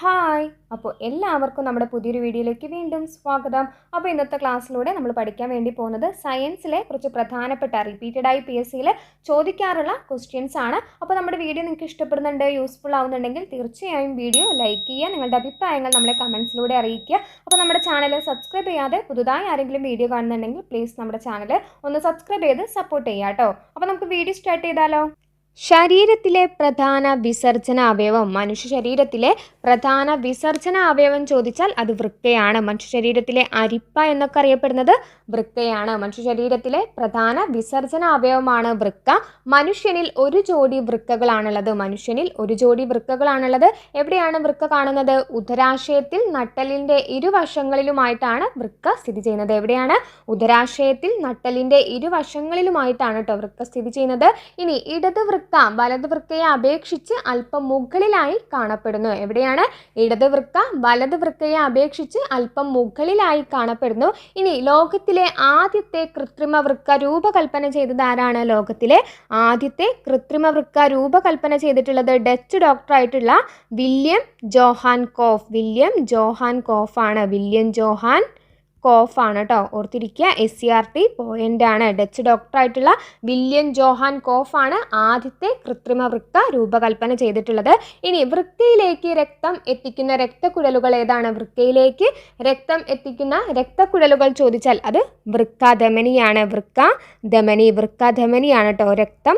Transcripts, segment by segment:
Hi അപ്പോൾ എല്ലാവർക്കും നമ്മുടെ പുതിയൊരു വീഡിയോയിലേക്ക് വീണ്ടും സ്വാഗതം. അപ്പോൾ ഇന്നത്തെ ക്ലാസ്സിലൂടെ നമ്മൾ പഠിക്കാൻ വേണ്ടി പോകുന്നത് സയൻസിലെ കുറച്ച് പ്രധാനപ്പെട്ട റിപ്പീറ്റഡായി പി എസ് സിയിൽ ചോദിക്കാറുള്ള ക്വസ്റ്റ്യൻസ് ആണ്. അപ്പോൾ നമ്മുടെ വീഡിയോ നിങ്ങൾക്ക് ഇഷ്ടപ്പെടുന്നുണ്ട് യൂസ്ഫുൾ ആവുന്നുണ്ടെങ്കിൽ തീർച്ചയായും വീഡിയോ ലൈക്ക് ചെയ്യുക നിങ്ങളുടെ അഭിപ്രായങ്ങൾ നമ്മളെ കമൻസിലൂടെ അറിയിക്കുക. അപ്പോൾ നമ്മുടെ ചാനൽ സബ്സ്ക്രൈബ് ചെയ്യാതെ പുതുതായി ആരെങ്കിലും വീഡിയോ കാണുന്നുണ്ടെങ്കിൽ പ്ലീസ് നമ്മുടെ ചാനൽ ഒന്ന് സബ്സ്ക്രൈബ് ചെയ്ത് സപ്പോർട്ട് ചെയ്യുക കേട്ടോ അപ്പോൾ നമുക്ക് വീഡിയോ സ്റ്റാർട്ട് ചെയ്താലോ? ശരീരത്തിലെ പ്രധാന വിസർജന അവയവം. മനുഷ്യ ശരീരത്തിലെ പ്രധാന വിസർജന അവയവം ചോദിച്ചാൽ അത് വൃക്കയാണ്. മനുഷ്യ ശരീരത്തിലെ അരിപ്പ എന്നൊക്കെ അറിയപ്പെടുന്നത് വൃക്കയാണ്. മനുഷ്യ ശരീരത്തിലെ പ്രധാന വിസർജന അവയവമാണ് വൃക്ക. മനുഷ്യനിൽ ഒരു ജോഡി വൃക്കകളാണുള്ളത്. മനുഷ്യനിൽ ഒരു ജോഡി വൃക്കകളാണുള്ളത്. എവിടെയാണ് വൃക്ക കാണുന്നത്? ഉദരാശയത്തിൽ നട്ടലിന്റെ ഇരുവശങ്ങളിലുമായിട്ടാണ് വൃക്ക സ്ഥിതി ചെയ്യുന്നത്. എവിടെയാണ്? ഉദരാശയത്തിൽ നട്ടലിന്റെ ഇരുവശങ്ങളിലുമായിട്ടാണ് കേട്ടോ വൃക്ക സ്ഥിതി ചെയ്യുന്നത്. ഇനി ഇടത് വൃക്ക വലത് വൃക്കയെ അപേക്ഷിച്ച് അല്പം മുകളിലായി കാണപ്പെടുന്നു. എവിടെയാണ്? ഇടത് വൃക്ക. വലത് വൃക്കയെ അപേക്ഷിച്ച് അല്പം മുകളിലായി കാണപ്പെടുന്നു. ഇനി ലോകത്തിലെ ആദ്യത്തെ കൃത്രിമ വൃക്ക രൂപകൽപ്പന ചെയ്തത് ആരാണ്? ലോകത്തിലെ ആദ്യത്തെ കൃത്രിമ വൃക്ക രൂപകൽപ്പന ചെയ്തിട്ടുള്ളത് Dutch ഡോക്ടറായിട്ടുള്ള William Johan Kolff. William Johan കോഫാണ്. William Johan Kolff ആണ് കേട്ടോ ഓർത്തിരിക്കുക S C R T point ആണ്. ഡച്ച് ഡോക്ടറായിട്ടുള്ള വില്യം ജോഹാൻ കോഫ് ആണ് ആദ്യത്തെ കൃത്രിമ വൃക്ക രൂപകൽപ്പന ചെയ്തിട്ടുള്ളത്. ഇനി വൃക്കയിലേക്ക് രക്തം എത്തിക്കുന്ന രക്തക്കുഴലുകൾ ഏതാണ്? വൃക്കയിലേക്ക് രക്തം എത്തിക്കുന്ന രക്തക്കുഴലുകൾ ചോദിച്ചാൽ അത് വൃക്കാധമനിയാണ്. വൃക്ക ധമനി വൃക്കാധമനിയാണ് കേട്ടോ രക്തം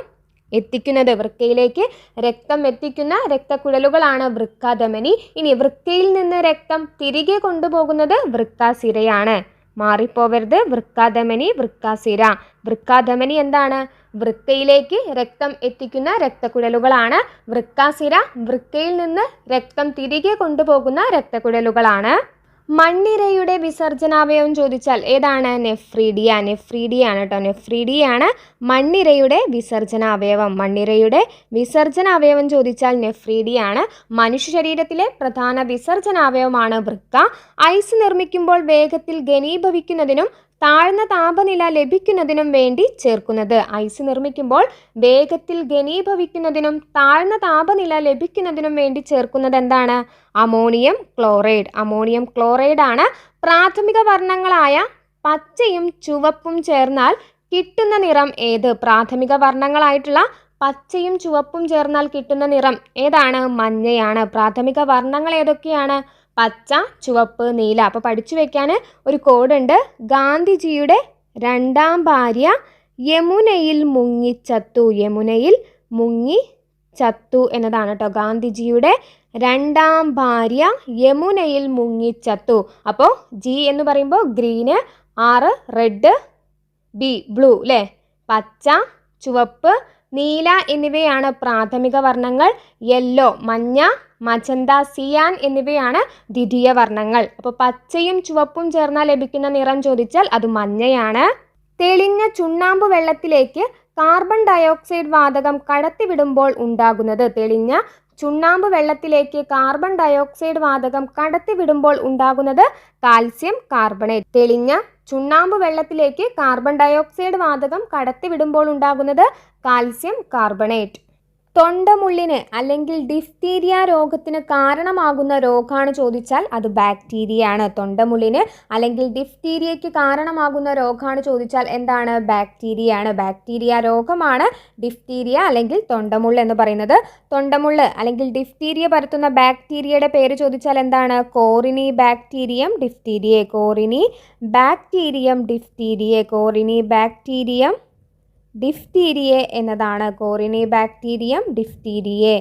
എത്തിക്കുന്നത്. വൃക്കയിലേക്ക് രക്തം എത്തിക്കുന്ന രക്തക്കുഴലുകളാണ് വൃക്കാധമനി ഇനി വൃക്കയിൽ നിന്ന് രക്തം തിരികെ കൊണ്ടുപോകുന്നത് വൃക്കാസിരയാണ്. മാറിപ്പോവരുത് വൃക്കാധമനി വൃക്കാസിര. വൃക്കാധമനി എന്താണ്? വൃക്കയിലേക്ക് രക്തം എത്തിക്കുന്ന രക്തക്കുഴലുകളാണ് വൃക്കാസിര. വൃക്കയിൽ നിന്ന് രക്തം തിരികെ കൊണ്ടുപോകുന്ന രക്തക്കുഴലുകളാണ്. മണ്ണിരയുടെ വിസർജനാവയവം ചോദിച്ചാൽ ഏതാണ്? നെഫ്രീഡിയ. നെഫ്രീഡിയ ആണ് കേട്ടോ. നെഫ്രീഡിയ ആണ് മണ്ണിരയുടെ വിസർജനാവയവം. മണ്ണിരയുടെ വിസർജനാവയവം ചോദിച്ചാൽ നെഫ്രീഡിയാണ്. മനുഷ്യ ശരീരത്തിലെ പ്രധാന വിസർജനാവയവമാണ് വൃക്ക. ഐസ് നിർമ്മിക്കുമ്പോൾ വേഗത്തിൽ ഘനീഭവിക്കുന്നതിനും താഴ്ന്ന താപനില ലഭിക്കുന്നതിനും വേണ്ടി ചേർക്കുന്നത്. ഐസ് നിർമ്മിക്കുമ്പോൾ വേഗത്തിൽ ഘനീഭവിക്കുന്നതിനും താഴ്ന്ന താപനില ലഭിക്കുന്നതിനും വേണ്ടി ചേർക്കുന്നത് എന്താണ്? Ammonium chloride. അമോണിയം ക്ലോറൈഡ് ആണ് പ്രാഥമിക വർണങ്ങളായ പച്ചയും ചുവപ്പും ചേർന്നാൽ കിട്ടുന്ന നിറം ഏത്? പ്രാഥമിക വർണങ്ങളായിട്ടുള്ള പച്ചയും ചുവപ്പും ചേർന്നാൽ കിട്ടുന്ന നിറം ഏതാണ്? മഞ്ഞയാണ്. പ്രാഥമിക വർണങ്ങൾ ഏതൊക്കെയാണ്? പച്ച ചുവപ്പ് നീല. അപ്പോൾ പഠിച്ചു വെക്കാൻ ഒരു കോഡുണ്ട്. ഗാന്ധിജിയുടെ രണ്ടാം ഭാര്യ യമുനയിൽ മുങ്ങി ചത്തു. യമുനയിൽ മുങ്ങി ചത്തു എന്നതാണ് കേട്ടോ ഗാന്ധിജിയുടെ രണ്ടാം ഭാര്യ യമുനയിൽ മുങ്ങി ചത്തു. അപ്പോൾ ജി എന്ന് പറയുമ്പോൾ ഗ്രീന് ആറ് റെഡ് ബി ബ്ലൂ അല്ലേ പച്ച ചുവപ്പ് നീല എന്നിവയാണ് പ്രാഥമിക വർണങ്ങൾ. യെല്ലോ മഞ്ഞ മജന്ത സിയാൻ എന്നിവയാണ് ദ്വിതീയ വർണങ്ങൾ. അപ്പോൾ പച്ചയും ചുവപ്പും ചേർന്നാൽ ലഭിക്കുന്ന നിറം ചോദിച്ചാൽ അത് മഞ്ഞയാണ്. തെളിഞ്ഞ ചുണ്ണാമ്പ് വെള്ളത്തിലേക്ക് കാർബൺ ഡയോക്സൈഡ് വാതകം കടത്തിവിടുമ്പോൾ ഉണ്ടാകുന്നത് തെളിഞ്ഞ ചുണ്ണാമ്പ് വെള്ളത്തിലേക്ക് കാർബൺ ഡയോക്സൈഡ് വാതകം കടത്തിവിടുമ്പോൾ ഉണ്ടാകുന്നത് കാൽസ്യം കാർബണേറ്റ് തെളിഞ്ഞ ചുണ്ണാമ്പ് വെള്ളത്തിലേക്ക് കാർബൺ ഡയോക്സൈഡ് വാതകം കടത്തിവിടുമ്പോൾ ഉണ്ടാകുന്നത് കാൽസ്യം കാർബണേറ്റ് തൊണ്ടമുള്ളിന് അല്ലെങ്കിൽ ഡിഫ്തീരിയ രോഗത്തിന് കാരണമാകുന്ന രോഗമാണ് ചോദിച്ചാൽ അത് ബാക്ടീരിയയാണ് തൊണ്ടമുള്ളിന് അല്ലെങ്കിൽ ഡിഫ്തീരിയയ്ക്ക് കാരണമാകുന്ന രോഗമാണ് ചോദിച്ചാൽ എന്താണ്? ബാക്ടീരിയയാണ് ബാക്ടീരിയ രോഗമാണ് ഡിഫ്തീരിയ അല്ലെങ്കിൽ തൊണ്ടമുള്ള എന്ന് പറയുന്നത്. തൊണ്ടമുള്ള അല്ലെങ്കിൽ ഡിഫ്തീരിയ പരത്തുന്ന ബാക്ടീരിയയുടെ പേര് ചോദിച്ചാൽ എന്താണ്? Corynebacterium diphtheriae Corynebacterium diphtheriae Corynebacterium diphtheriae എന്നതാണ് കോറിനി ബാക്ടീരിയം ഡിഫ്തീരിയെ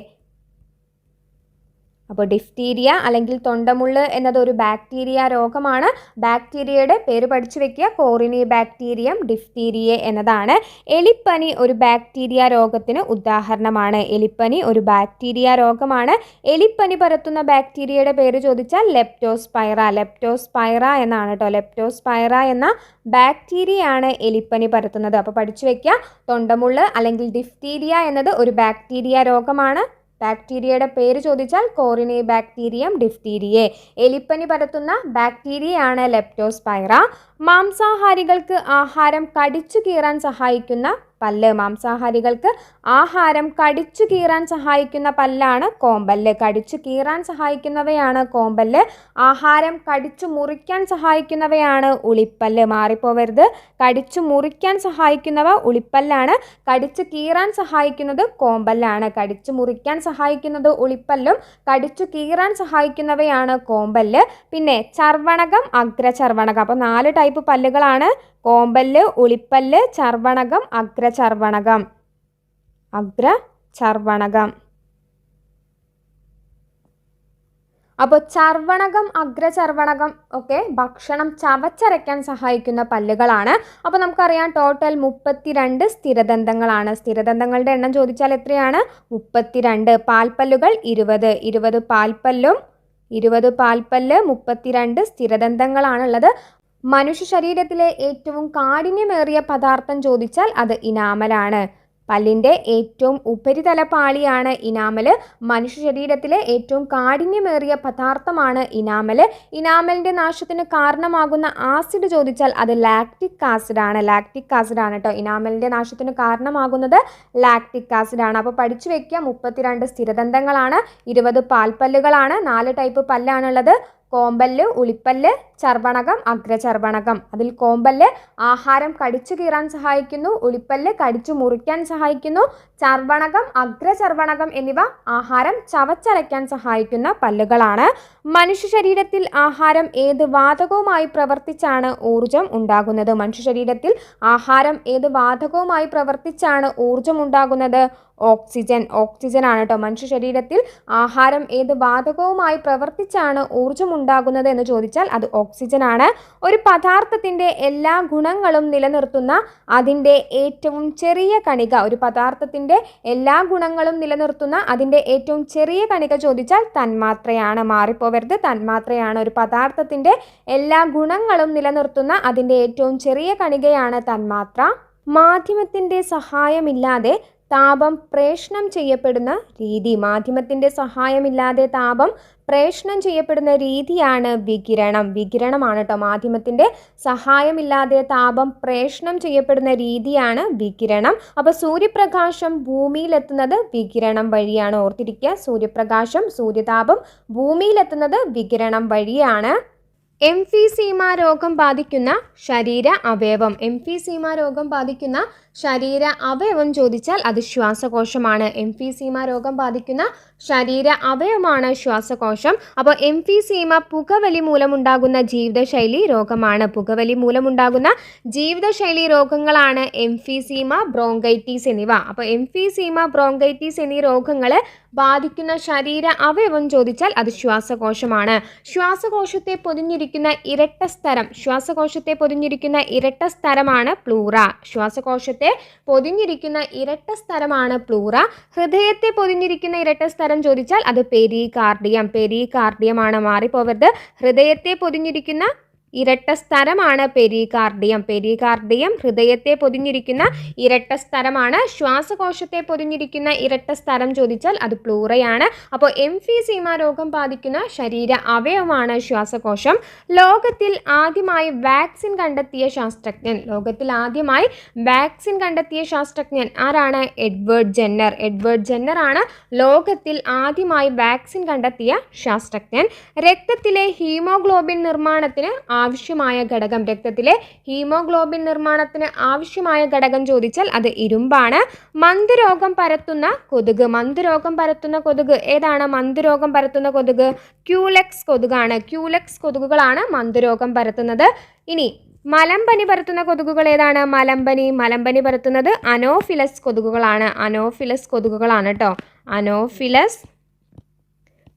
അപ്പോൾ ഡിഫ്തീരിയ അല്ലെങ്കിൽ തൊണ്ടമുള്ള് എന്നത് ഒരു ബാക്ടീരിയ രോഗമാണ്. ബാക്ടീരിയയുടെ പേര് പഠിച്ചു വെക്കുക. കോറിനി ബാക്ടീരിയം ഡിഫ്തീരിയ എന്നതാണ്. എലിപ്പനി ഒരു ബാക്ടീരിയ രോഗത്തിന് ഉദാഹരണമാണ്. എലിപ്പനി ഒരു ബാക്ടീരിയ രോഗമാണ്. എലിപ്പനി പരത്തുന്ന ബാക്ടീരിയയുടെ പേര് ചോദിച്ചാൽ ലെപ്റ്റോസ്പൈറ ലെപ്റ്റോസ്പൈറ എന്നാണ് കേട്ടോ ലെപ്റ്റോസ്പൈറ എന്ന ബാക്ടീരിയയാണ് എലിപ്പനി പരത്തുന്നത്. അപ്പോൾ പഠിച്ചു വെക്കുക. തൊണ്ടമുള്ള് അല്ലെങ്കിൽ ഡിഫ്തീരിയ എന്നത് ഒരു ബാക്ടീരിയ രോഗമാണ്. ബാക്ടീരിയയുടെ പേര് ചോദിച്ചാൽ കോറിനെ ബാക്ടീരിയം ഡിഫ്തീരിയെ. എലിപ്പനി പരത്തുന്ന ബാക്ടീരിയയാണ് ലെപ്റ്റോസ്പൈറ. മാംസാഹാരികൾക്ക് ആഹാരം കടിച്ചു കീറാൻ സഹായിക്കുന്ന പല്ല്. മാംസാഹാരികൾക്ക് ആഹാരം കടിച്ചു കീറാൻ സഹായിക്കുന്ന പല്ലാണ് കോമ്പല്ല്. കടിച്ചു കീറാൻ സഹായിക്കുന്നവയാണ് കോമ്പല്ല്. ആഹാരം കടിച്ചു മുറിക്കാൻ സഹായിക്കുന്നവയാണ് ഉളിപ്പല്ല്. മാറിപ്പോവരുത്. കടിച്ചു മുറിക്കാൻ സഹായിക്കുന്നവ ഉളിപ്പല്ലാണ്. കടിച്ചു കീറാൻ സഹായിക്കുന്നത് കോമ്പല്ലാണ്. കടിച്ചു മുറിക്കാൻ സഹായിക്കുന്നത് ഉളിപ്പല്ലും. കടിച്ചു കീറാൻ സഹായിക്കുന്നവയാണ് കോമ്പല്ല്. പിന്നെ ചർവണകം അഗ്രചർവണകം. അപ്പോൾ നാല് ടൈപ്പ് പല്ലുകളാണ്. കോമ്പല്ല് ഉളിപ്പല്ല് ചർവണകം അഗ്രചർവണകം. അഗ്രചർവണകം. അപ്പോൾ ചർവണകം അഗ്രചർവണകം ഒക്കെ ഭക്ഷണം ചവച്ചരയ്ക്കാൻ സഹായിക്കുന്ന പല്ലുകളാണ്. അപ്പോൾ നമുക്കറിയാം ടോട്ടൽ മുപ്പത്തിരണ്ട് സ്ഥിരദന്തങ്ങളാണ്. സ്ഥിരദന്തങ്ങളുടെ എണ്ണം ചോദിച്ചാൽ എത്രയാണ്? മുപ്പത്തിരണ്ട്. പാൽപ്പല്ലുകൾ ഇരുപത്. ഇരുപത് പാൽപ്പല്ലും ഇരുപത് പാൽപ്പല്ല് മുപ്പത്തിരണ്ട് സ്ഥിരദന്തങ്ങളാണുള്ളത്. മനുഷ്യ ശരീരത്തിലെ ഏറ്റവും കാഠിന്യമേറിയ പദാർത്ഥം ചോദിച്ചാൽ അത് ഇനാമലാണ്. പല്ലിന്റെ ഏറ്റവും ഉപരിതല പാളിയാണ് ഇനാമൽ മനുഷ്യ ശരീരത്തിലെ ഏറ്റവും കാഠിന്യമേറിയ പദാർത്ഥമാണ് ഇനാമൽ ഇനാമലിന്റെ നാശത്തിന് കാരണമാകുന്ന ആസിഡ് ചോദിച്ചാൽ അത് ലാക്റ്റിക് ആസിഡാണ്. ലാക്റ്റിക് ആസിഡ് ആണ് കേട്ടോ ഇനാമലിന്റെ നാശത്തിന് കാരണമാകുന്നത്. ലാക്റ്റിക് ആസിഡാണ്. അപ്പോൾ പഠിച്ചു വെക്കുക. മുപ്പത്തിരണ്ട് സ്ഥിരദന്തങ്ങളാണ്. ഇരുപത് പാൽപ്പല്ലുകളാണ്. നാല് ടൈപ്പ് പല്ലാണുള്ളത്. കോമ്പല്ല് ഉളിപ്പല്ല് ചർവണകം അഗ്രചർവണകം. അതിൽ കോമ്പല്ല് ആഹാരം കടിച്ചു കീറാൻ സഹായിക്കുന്നു ഉളിപ്പല്ല് കടിച്ചു മുറിക്കാൻ സഹായിക്കുന്നു ചർവണകം അഗ്രചർവണകം എന്നിവ ആഹാരം ചവച്ചരയ്ക്കാൻ സഹായിക്കുന്ന പല്ലുകളാണ്. മനുഷ്യ ശരീരത്തിൽ ആഹാരം ഏത് വാതകവുമായി പ്രവർത്തിച്ചാണ് ഊർജം ഉണ്ടാകുന്നത്? മനുഷ്യ ശരീരത്തിൽ ആഹാരം ഏത് വാതകവുമായി പ്രവർത്തിച്ചാണ് ഊർജം ഉണ്ടാകുന്നത്? ഓക്സിജൻ ഓക്സിജൻ ആണ് കേട്ടോ മനുഷ്യ ശരീരത്തിൽ ആഹാരം ഏത് വാതകവുമായി പ്രവർത്തിച്ചാണ് ഊർജം ഉണ്ടാകുന്നത് എന്ന് ചോദിച്ചാൽ അത് ഓക്സിജൻ ആണ്. ഒരു പദാർത്ഥത്തിന്റെ എല്ലാ ഗുണങ്ങളും നിലനിർത്തുന്ന അതിന്റെ ഏറ്റവും ചെറിയ കണിക. ഒരു പദാർത്ഥത്തിന്റെ എല്ലാ ഗുണങ്ങളും നിലനിർത്തുന്ന അതിന്റെ ഏറ്റവും ചെറിയ കണിക ചോദിച്ചാൽ തന്മാത്രയാണ്. മാറിപ്പോവരുത്. തന്മാത്രയാണ് ഒരു പദാർത്ഥത്തിന്റെ എല്ലാ ഗുണങ്ങളും നിലനിർത്തുന്ന അതിന്റെ ഏറ്റവും ചെറിയ കണികയാണ് തന്മാത്ര. മാധ്യമത്തിന്റെ സഹായമില്ലാതെ താപം പ്രേഷണം ചെയ്യപ്പെടുന്ന രീതി. മാധ്യമത്തിന്റെ സഹായമില്ലാതെ താപം പ്രേഷണം ചെയ്യപ്പെടുന്ന രീതിയാണ് വികിരണം. വികിരണമാണ് കേട്ടോ മാധ്യമത്തിന്റെ സഹായമില്ലാതെ താപം പ്രേഷണം ചെയ്യപ്പെടുന്ന രീതിയാണ് വികിരണം. അപ്പോൾ സൂര്യപ്രകാശം ഭൂമിയിലെത്തുന്നത് വികിരണം വഴിയാണ്. ഓർത്തിരിക്കുക സൂര്യപ്രകാശം സൂര്യതാപം ഭൂമിയിലെത്തുന്നത് വികിരണം വഴിയാണ്. എംഫീസീമ രോഗം ബാധിക്കുന്ന ശരീര അവയവം. എംഫീസീമ രോഗം ബാധിക്കുന്ന ശരീര അവയവം ചോദിച്ചാൽ അത് ശ്വാസകോശമാണ്. എംഫീസീമ രോഗം ബാധിക്കുന്ന ശരീര അവയവമാണ് ശ്വാസകോശം. അപ്പോൾ എംഫീസീമ പുകവലി മൂലമുണ്ടാകുന്ന ജീവിതശൈലി രോഗമാണ്. പുകവലി മൂലമുണ്ടാകുന്ന ജീവിതശൈലി രോഗങ്ങളാണ് എംഫീസീമ ബ്രോങ്കൈറ്റീസ് എന്നിവ. അപ്പോൾ എംഫീസീമ ബ്രോങ്കൈറ്റീസ് എന്നീ രോഗങ്ങൾ ബാധിക്കുന്ന ശരീര അവയവം ചോദിച്ചാൽ അത് ശ്വാസകോശമാണ്. ശ്വാസകോശത്തെ പൊതിഞ്ഞിരിക്കുന്ന ഇരട്ട സ്ഥലം ശ്വാസകോശത്തെ പൊതിഞ്ഞിരിക്കുന്ന ഇരട്ട സ്ഥലമാണ് പ്ലൂറ. ശ്വാസകോശത്തെ പൊതിഞ്ഞിരിക്കുന്ന ഇരട്ട സ്ഥലമാണ് പ്ലൂറ. ഹൃദയത്തെ പൊതിഞ്ഞിരിക്കുന്ന ഇരട്ട സ്ഥലം ചോദിച്ചാൽ അത് പെരികാർഡിയം. പെരികാർഡിയമാണ് മാറിപ്പോവരുത്. ഹൃദയത്തെ പൊതിഞ്ഞിരിക്കുന്ന ഇരട്ട സ്ഥലമാണ് പെരികാർഡിയം. പെരികാർഡിയം ഹൃദയത്തെ പൊതിഞ്ഞിരിക്കുന്ന ഇരട്ട സ്ഥലമാണ്. ശ്വാസകോശത്തെ പൊതിഞ്ഞിരിക്കുന്ന ഇരട്ട സ്ഥലം ചോദിച്ചാൽ അത് പ്ലൂറയാണ്. അപ്പോൾ എംഫീസീമ രോഗം ബാധിക്കുന്ന ശരീര അവയവമാണ് ശ്വാസകോശം. ലോകത്തിൽ ആദ്യമായി വാക്സിൻ കണ്ടെത്തിയ ശാസ്ത്രജ്ഞൻ ലോകത്തിൽ ആദ്യമായി വാക്സിൻ കണ്ടെത്തിയ ശാസ്ത്രജ്ഞൻ ആരാണ്? Edward Jenner. എഡ്വേർഡ് ജെന്നർ ആണ് ലോകത്തിൽ ആദ്യമായി വാക്സിൻ കണ്ടെത്തിയ ശാസ്ത്രജ്ഞൻ. രക്തത്തിലെ ഹീമോഗ്ലോബിൻ നിർമ്മാണത്തിന് ആവശ്യമായ ഘടകം. രക്തത്തിലെ ഹീമോഗ്ലോബിൻ നിർമ്മാണത്തിന് ആവശ്യമായ ഘടകം ചോദിച്ചാൽ അത് ഇരുമ്പാണ്. മന്ദരോഗം പരത്തുന്ന കൊതുക്. മന്ദരോഗം പരത്തുന്ന കൊതുക് ഏതാണ്? മന്ദരോഗം പരത്തുന്ന കൊതുക് ക്യൂലെക്സ് കൊതുകാണ്. ക്യൂലെക്സ് കൊതുകുകളാണ് മന്ദരോഗം പരത്തുന്നത്. ഇനി മലമ്പനി പരത്തുന്ന കൊതുകുകൾ ഏതാണ്? മലമ്പനി. മലമ്പനി പരത്തുന്നത് അനോഫിലസ് കൊതുകുകളാണ്. അനോഫിലസ് കൊതുകുകളാണ് കേട്ടോ അനോഫിലസ്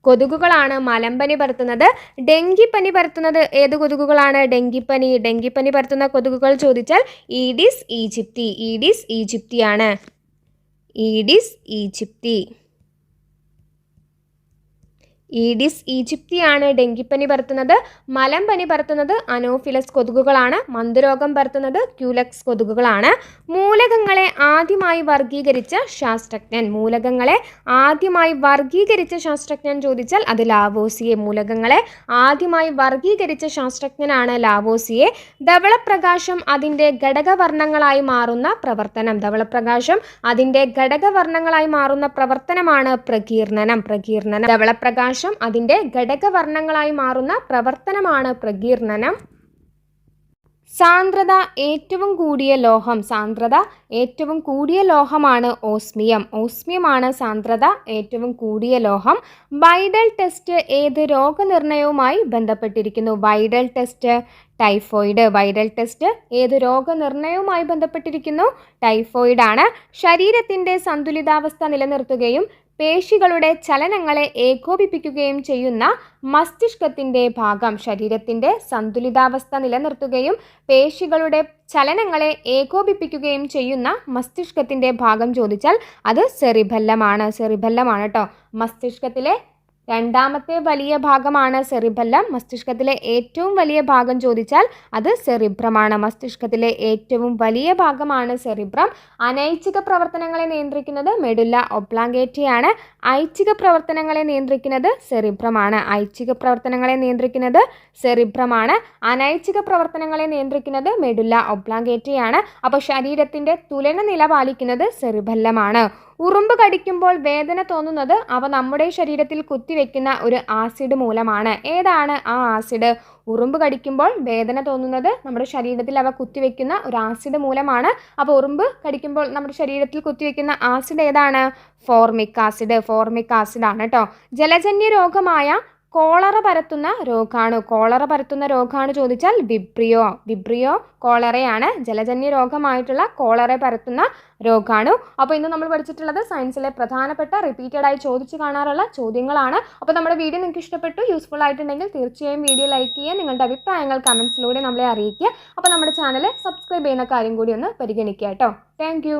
കൊതുകുകളാണ് മലമ്പനി പരത്തുന്നത്. ഡെങ്കിപ്പനി പരത്തുന്നത് ഏത് കൊതുകുകളാണ്? ഡെങ്കിപ്പനി. ഡെങ്കിപ്പനി പരത്തുന്ന കൊതുകുകൾ ചോദിച്ചാൽ Aedes aegypti. Aedes ഈജിപ്തിയാണ്. Aedes aegypti. Aedes ഈജിപ്തിയാണ് ഡെങ്കിപ്പനി പരത്തുന്നത് മലമ്പനി പരത്തുന്നത് അനോഫിലസ് കൊതുകുകളാണ് മന്ദരോഗം പരത്തുന്നത് ക്യൂലക്സ് കൊതുകുകളാണ്. മൂലകങ്ങളെ ആദ്യമായി വർഗീകരിച്ച ശാസ്ത്രജ്ഞൻ മൂലകങ്ങളെ ആദ്യമായി വർഗീകരിച്ച ശാസ്ത്രജ്ഞൻ ചോദിച്ചാൽ അത് ലാവോസിയെ മൂലകങ്ങളെ ആദ്യമായി വർഗീകരിച്ച ശാസ്ത്രജ്ഞനാണ് ലാവോസിയെ. ധവളപ്രകാശം അതിന്റെ ഘടകവർണങ്ങളായി മാറുന്ന പ്രവർത്തനം. ധവളപ്രകാശം അതിന്റെ ഘടകവർണങ്ങളായി മാറുന്ന പ്രവർത്തനമാണ് പ്രകീർണനം. പ്രകീർണനം. ധവളപ്രകാശം അതിന്റെ ഘടകവർണങ്ങളായി മാറുന്ന പ്രവർത്തനമാണ് പ്രകീർണനം. സാന്ദ്രത ഏറ്റവും കൂടിയ ലോഹം. സാന്ദ്രത ഏറ്റവും കൂടിയ ലോഹമാണ് ഓസ്മിയം. ഓസ്മിയമാണ് സാന്ദ്രത ഏറ്റവും കൂടിയ ലോഹം. വൈഡൽ ടെസ്റ്റ് ഏത് രോഗനിർണയവുമായി ബന്ധപ്പെട്ടിരിക്കുന്നു? Widal test typhoid. Viral test ഏത് രോഗനിർണയവുമായി ബന്ധപ്പെട്ടിരിക്കുന്നു? ടൈഫോയിഡാണ്. ശരീരത്തിന്റെ സന്തുലിതാവസ്ഥ നിലനിർത്തുകയും പേശികളുടെ ചലനങ്ങളെ ഏകോപിപ്പിക്കുകയും ചെയ്യുന്ന മസ്തിഷ്കത്തിന്റെ ഭാഗം ശരീരത്തിന്റെ സന്തുലിതാവസ്ഥ നിലനിർത്തുകയും പേശികളുടെ ചലനങ്ങളെ ഏകോപിപ്പിക്കുകയും ചെയ്യുന്ന മസ്തിഷ്കത്തിന്റെ ഭാഗം ചോദിച്ചാൽ അത് സെറിബല്ലമാണ്. സെറിബല്ലമാണ് കേട്ടോ മസ്തിഷ്കത്തിലെ രണ്ടാമത്തെ വലിയ ഭാഗമാണ് സെറിബല്ലം. മസ്തിഷ്കത്തിലെ ഏറ്റവും വലിയ ഭാഗം ചോദിച്ചാൽ അത് സെറിബ്രമാണ്. മസ്തിഷ്കത്തിലെ ഏറ്റവും വലിയ ഭാഗമാണ് സെറിബ്രം. അനൈച്ഛിക പ്രവർത്തനങ്ങളെ നിയന്ത്രിക്കുന്നത് മെഡുല്ല ഒബ്ലാങ്കേറ്റയാണ് ഐച്ഛിക പ്രവർത്തനങ്ങളെ നിയന്ത്രിക്കുന്നത് സെറിബ്രമാണ്. ഐച്ഛിക പ്രവർത്തനങ്ങളെ നിയന്ത്രിക്കുന്നത് സെറിബ്രമാണ്. അനൈച്ഛിക പ്രവർത്തനങ്ങളെ നിയന്ത്രിക്കുന്നത് മെഡുല്ല ഒബ്ലാങ്കേറ്റയാണ് അപ്പോൾ ശരീരത്തിന്റെ തുലന നില പാലിക്കുന്നത് സെറിബല്ലമാണ്. ഉറുമ്പ് കടിക്കുമ്പോൾ വേദന തോന്നുന്നത് അവ നമ്മുടെ ശരീരത്തിൽ കുത്തിവെക്കുന്ന ഒരു ആസിഡ് മൂലമാണ്. ഏതാണ് ആ ആസിഡ്? ഉറുമ്പ് കടിക്കുമ്പോൾ വേദന തോന്നുന്നത് നമ്മുടെ ശരീരത്തിൽ അവ കുത്തിവെക്കുന്ന ഒരു ആസിഡ് മൂലമാണ്. അപ്പോൾ ഉറുമ്പ് കടിക്കുമ്പോൾ നമ്മുടെ ശരീരത്തിൽ കുത്തിവെക്കുന്ന ആസിഡ് ഏതാണ്? Formic acid. ഫോർമിക് ആസിഡ് ആണ് കേട്ടോ ജലജന്യ രോഗമായ കോളറ പരത്തുന്ന രോഗാണു? കോളറ പരത്തുന്ന രോഗാണു ചോദിച്ചാൽ വിബ്രിയോ. വിബ്രിയോ കോളറയാണ്. ജലജന്യ രോഗമായിട്ടുള്ള കോളറ പരത്തുന്ന രോഗാണു. അപ്പോൾ ഇന്ന് നമ്മൾ പഠിച്ചിട്ടുള്ളത് സയൻസിലെ പ്രധാനപ്പെട്ട റിപ്പീറ്റഡ് ആയി ചോദിച്ചു കാണാറുള്ള ചോദ്യങ്ങളാണ്. അപ്പോൾ നമ്മുടെ വീഡിയോ നിങ്ങൾക്ക് ഇഷ്ടപ്പെട്ടു യൂസ്ഫുൾ ആയിട്ടുണ്ടെങ്കിൽ തീർച്ചയായും വീഡിയോ ലൈക്ക് ചെയ്യുക നിങ്ങളുടെ അഭിപ്രായങ്ങൾ കമൻസിലൂടെ നമ്മളെ അറിയിക്കുക. അപ്പോൾ നമ്മുടെ ചാനൽ സബ്സ്ക്രൈബ് ചെയ്യുന്ന കാര്യം കൂടി ഒന്ന് പരിഗണിക്കുക കേട്ടോ. താങ്ക്